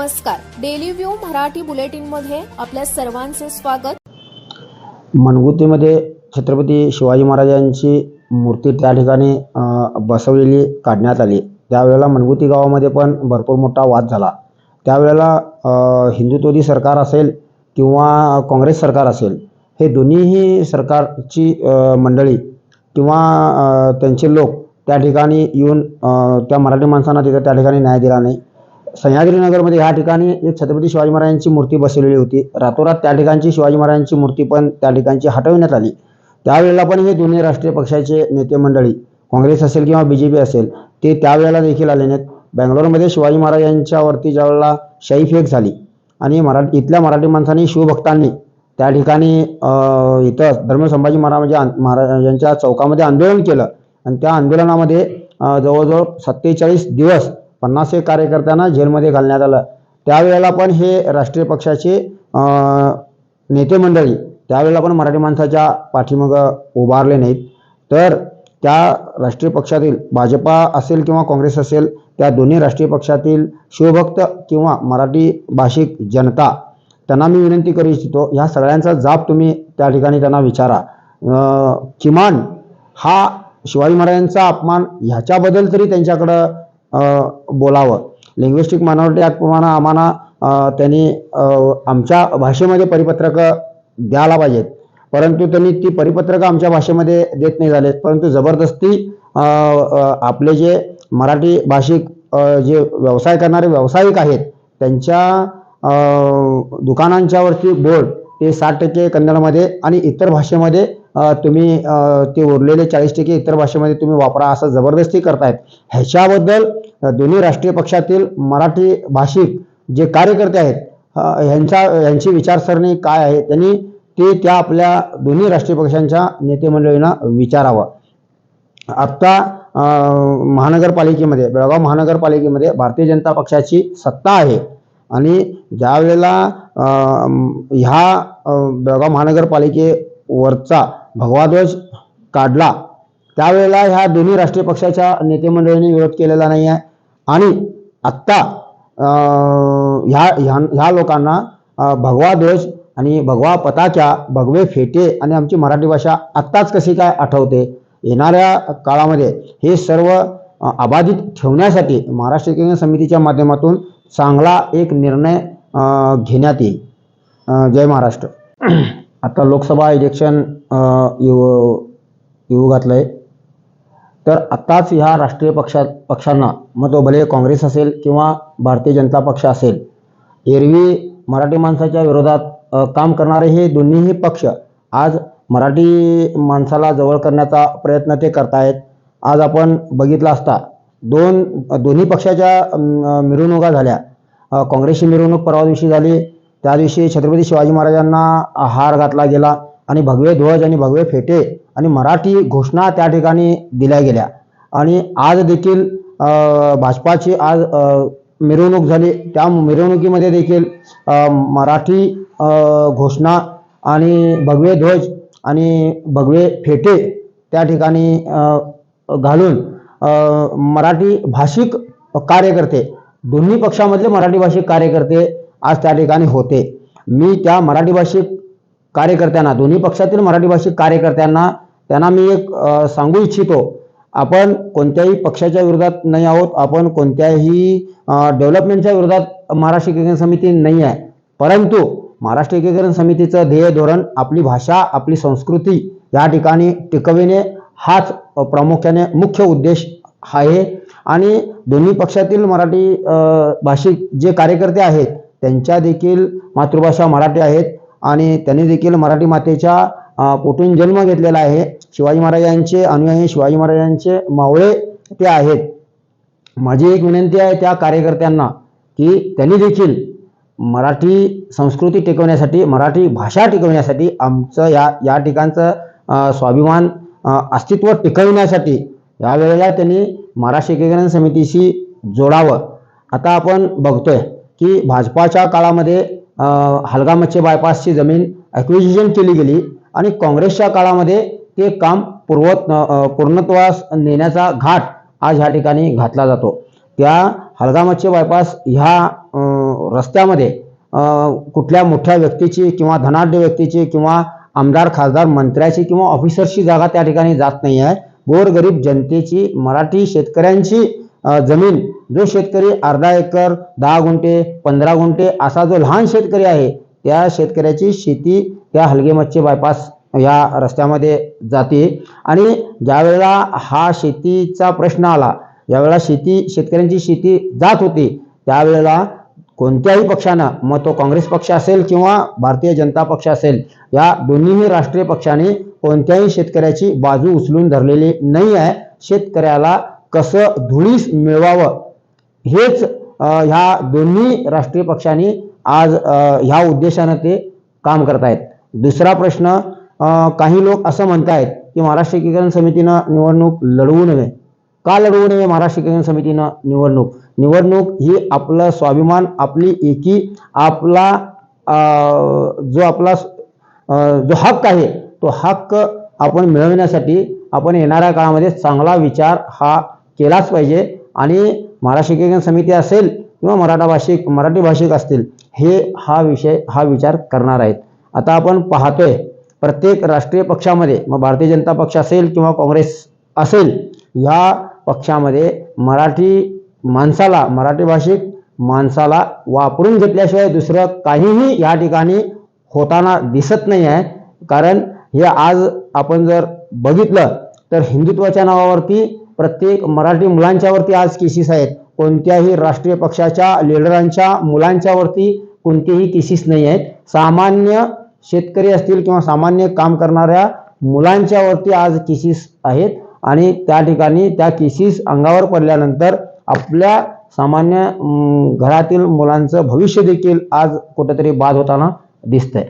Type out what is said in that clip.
नमस्कार. Daily view Marathi बुलेटिनमध्ये आपल्या सर्वांचे स्वागत. मनगुतीमध्ये छत्रपती शिवाजी महाराजांची मूर्ती त्या ठिकाणी बसवलेली काढण्यात आली. त्यावेळेला मनगुती गावामध्ये पण भरपूर मोठा वाद झाला. त्यावेळेला हिंदुत्ववादी हिंदुत्वदी सरकार असेल किंवा काँग्रेस सरकार असेल हे दोन्हीही सरकारची मंडळी किंवा त्यांचे लोक त्या ठिकाणी येऊन त्या मराठी माणसांना तिथं त्या ठिकाणी न्याय दिला नाही. सह्याद्रीनगरमध्ये ह्या ठिकाणी एक छत्रपती शिवाजी महाराजांची मूर्ती बसवलेली होती. रातोरात त्या ठिकाणची शिवाजी महाराजांची मूर्ती पण त्या ठिकाणची हटवण्यात आली. त्यावेळेला पण हे दोन्ही राष्ट्रीय पक्षाचे नेते मंडळी काँग्रेस असेल किंवा बी जे पी असेल ते त्यावेळेला देखील आले नाहीत. बँगलोरमध्ये शिवाजी महाराजांच्यावरती ज्यावेळेला शाही फेक झाली आणि मराठी इथल्या मराठी माणसांनी शिवभक्तांनी त्या ठिकाणी इथं धर्म संभाजी महाराज महाराजांच्या चौकामध्ये आंदोलन केलं. आणि त्या आंदोलनामध्ये जवळजवळ सत्तेचाळीस दिवस पन्नास एक कार्यकर्त्यांना जेलमध्ये घालण्यात आलं. त्यावेळेला पण हे राष्ट्रीय पक्षाचे नेते मंडळी त्यावेळेला पण मराठी माणसाच्या पाठीमागं उभारले नाहीत. तर त्या राष्ट्रीय पक्षातील भाजपा असेल किंवा काँग्रेस असेल त्या दोन्ही राष्ट्रीय पक्षातील शिवभक्त किंवा मराठी भाषिक जनता त्यांना मी विनंती करू इच्छितो ह्या सगळ्यांचा जाप तुम्ही त्या ठिकाणी त्यांना विचारा. किमान हा शिवाजी महाराजांचा अपमान ह्याच्याबद्दल तरी त्यांच्याकडं बोलावं. लिंग्विस्टिक मायनॉरिटी ॲक्टप्रमाणे आम्हाला त्यांनी आमच्या भाषेमध्ये परिपत्रकं द्यायला पाहिजेत. परंतु त्यांनी ती परिपत्रकं आमच्या भाषेमध्ये देत नाही झालेत. परंतु जबरदस्ती आपले जे मराठी भाषिक जे व्यवसाय करणारे व्यावसायिक आहेत त्यांच्या दुकानांच्यावरती बोर्ड ते साठ टक्के कन्नडमध्ये आणि इतर भाषेमध्ये तुम्ही ते उरलेले चाळीस टक्के इतर भाषेमध्ये तुम्ही वापरा असं जबरदस्ती करतायत. ह्याच्याबद्दल दोन्ही राष्ट्रीय पक्षातील मराठी भाषिक जे कार्यकर्ते आहेत अं, ह्यांच्या ह्यांची विचारसरणी काय आहे त्यांनी ते त्या आपल्या दोन्ही राष्ट्रीय पक्षांच्या नेतेमंडळींना विचारावं. आत्ता महानगरपालिकेमध्ये बेळगाव महानगरपालिकेमध्ये भारतीय जनता पक्षाची सत्ता आहे. आणि ज्या वेळेला ह्या बेळगाव महानगरपालिकेवरचा भगवा ध्वज काढला त्यावेळेला ह्या दोन्ही राष्ट्रीय पक्षाच्या नेतेमंडळींनी विरोध केलेला नाही आहे. आणि आत्ता ह्या ह्या ह्या लोकांना भगवा ध्वज आणि भगवा पताक्या भगवे फेटे आणि आमची मराठी भाषा आत्ताच कशी काय आठवते? येणाऱ्या काळामध्ये हे सर्व अबाधित ठेवण्यासाठी महाराष्ट्र केंद्र समितीच्या माध्यमातून चांगला एक निर्णय घेण्यात येईल. जय महाराष्ट्र. आता लोकसभा इलेक्शन येऊ येऊ घातलं आहे तर आत्ताच ह्या राष्ट्रीय पक्षा पक्षांना मग तो भले काँग्रेस असेल किंवा भारतीय जनता पक्ष असेल एरवी मराठी माणसाच्या विरोधात काम करणारे हे दोन्हीही पक्ष आज मराठी माणसाला जवळ करण्याचा प्रयत्न ते करतायत. आज आपण बघितलं असता दोन दोन्ही पक्षाच्या मिरवणुका झाल्या. काँग्रेसची मिरवणूक परवा दिवशी झाली त्या दिवशी छत्रपती शिवाजी महाराजांना हार घातला गेला आणि भगवे ध्वज आणि भगवे फेटे आणि मराठी घोषणा त्या ठिकाणी दिल्या गेल्या. आणि आज देखील भाजपाची आज मिरवणूक झाली. त्या मिरवणुकीमध्ये देखील मराठी घोषणा आणि भगवे ध्वज आणि भगवे फेटे त्या ठिकाणी घालून मराठी भाषिक कार्यकर्ते दोन्ही पक्षामधले मराठी भाषिक कार्यकर्ते आज त्या ठिकाणी होते. मी त्या मराठी भाषिक कार्यकर्त्यांना दोन्ही पक्षातील मराठी भाषिक कार्यकर्त्यांना त्यांना मी एक सांगू इच्छितो. आपण कोणत्याही पक्षाच्या विरोधात नाही आहोत. आपण कोणत्याही डेव्हलपमेंटच्या विरोधात महाराष्ट्र एकीकरण समिती नाही आहे. परंतु महाराष्ट्र एकीकरण समितीचं ध्येय धोरण आपली भाषा आपली संस्कृती या ठिकाणी टिकविणे हाच प्रामुख्याने मुख्य उद्देश आहे. आणि दोन्ही पक्षातील मराठी भाषिक जे कार्यकर्ते आहेत त्यांच्या देखील मातृभाषा मराठी आहेत आणि त्यांनी देखील मराठी मातेच्या पोटून जन्म घेतलेला आहे. शिवाजी महाराजांचे अनुयायी शिवाजी महाराजांचे मावळे ते आहेत. माझी एक विनंती आहे त्या कार्यकर्त्यांना की त्यांनी देखील मराठी संस्कृती टिकवण्यासाठी मराठी भाषा टिकवण्यासाठी आमचं या या ठिकाणचं स्वाभिमान अस्तित्व टिकवण्यासाठी यावेळेला त्यांनी महाराष्ट्र एकीकरण समितीशी जोडावं. आता आपण बघतोय की भाजपाच्या काळामध्ये हलगा हलगामच्छे बायपासची जमीन ॲक्विजिशन केली गेली आणि काँग्रेसच्या काळामध्ये ते काम पूर्वत पूर्णत्वास नेण्याचा घाट आज ह्या ठिकाणी घातला जातो. त्या हलगामच्छे बायपास ह्या रस्त्यामध्ये कुठल्या मोठ्या व्यक्तीची किंवा धनाढ्य व्यक्तीची किंवा आमदार खासदार मंत्र्याची किंवा ऑफिसरची जागा त्या ठिकाणी जात नाही आहे गोरगरीब जनतेची मराठी शेतकऱ्यांची जमीन जो शेतकरी अर्धा एकर दहा गुंठे पंधरा गुंठे असा जो लहान शेतकरी आहे त्या शेतकऱ्याची शेती त्या हलगे मच्छी बायपास या रस्त्यामध्ये जाते. आणि ज्यावेळेला हा शेतीचा प्रश्न आला ज्यावेळेला शेती शेतकऱ्यांची शेती जात होती त्यावेळेला कोणत्याही पक्षानं मग तो काँग्रेस पक्ष असेल किंवा भारतीय जनता पक्ष असेल या दोन्हीही राष्ट्रीय पक्षाने कोणत्याही शेतकऱ्याची बाजू उचलून धरलेली नाही आहे. शेतकऱ्याला कसं धुळीस मिळवावं हेच ह्या दोन्ही राष्ट्रीय पक्षांनी आज ह्या उद्देशानं ते काम करत आहेत दुसरा प्रश्न काही लोक असं म्हणतायत की महाराष्ट्र एकीकरण समितीनं निवडणूक लढवू नये. का लढवू नये महाराष्ट्र एकीकरण समितीनं निवडणूक? निवडणूक ही आपलं स्वाभिमान आपली एकी आपला जो आपला जो हक्क आहे तो हक्क आपण मिळवण्यासाठी आपण येणाऱ्या काळामध्ये चांगला विचार हा केलाच पाहिजे आणि महाराष्ट्र शिक्षण समिती असेल किंवा मराठा भाषिक मराठी भाषिक असतील हे हा विषय हा विचार करणार आहेत. आता आपण पाहतोय प्रत्येक राष्ट्रीय पक्षामध्ये मग भारतीय जनता पक्ष असेल किंवा काँग्रेस असेल या पक्षामध्ये मराठी माणसाला मराठी भाषिक माणसाला वापरून घेतल्याशिवाय दुसरं काहीही या ठिकाणी होताना दिसत नाही आहे. कारण हे आज आपण जर बघितलं तर हिंदुत्वाच्या नावावरती प्रत्येक मराठी मुलांच्यावरती आज केसेस आहेत. कोणत्याही राष्ट्रीय पक्षाच्या लिडरांच्या मुलांच्यावरती कोणतेही केसेस नाही आहेत. सामान्य शेतकरी असतील किंवा सामान्य काम करणाऱ्या मुलांच्यावरती आज केसेस आहेत. आणि त्या ठिकाणी त्या केसेस अंगावर पडल्यानंतर आपल्या सामान्य घरातील मुलांचं भविष्य देखील आज कुठेतरी बाद होताना दिसतंय.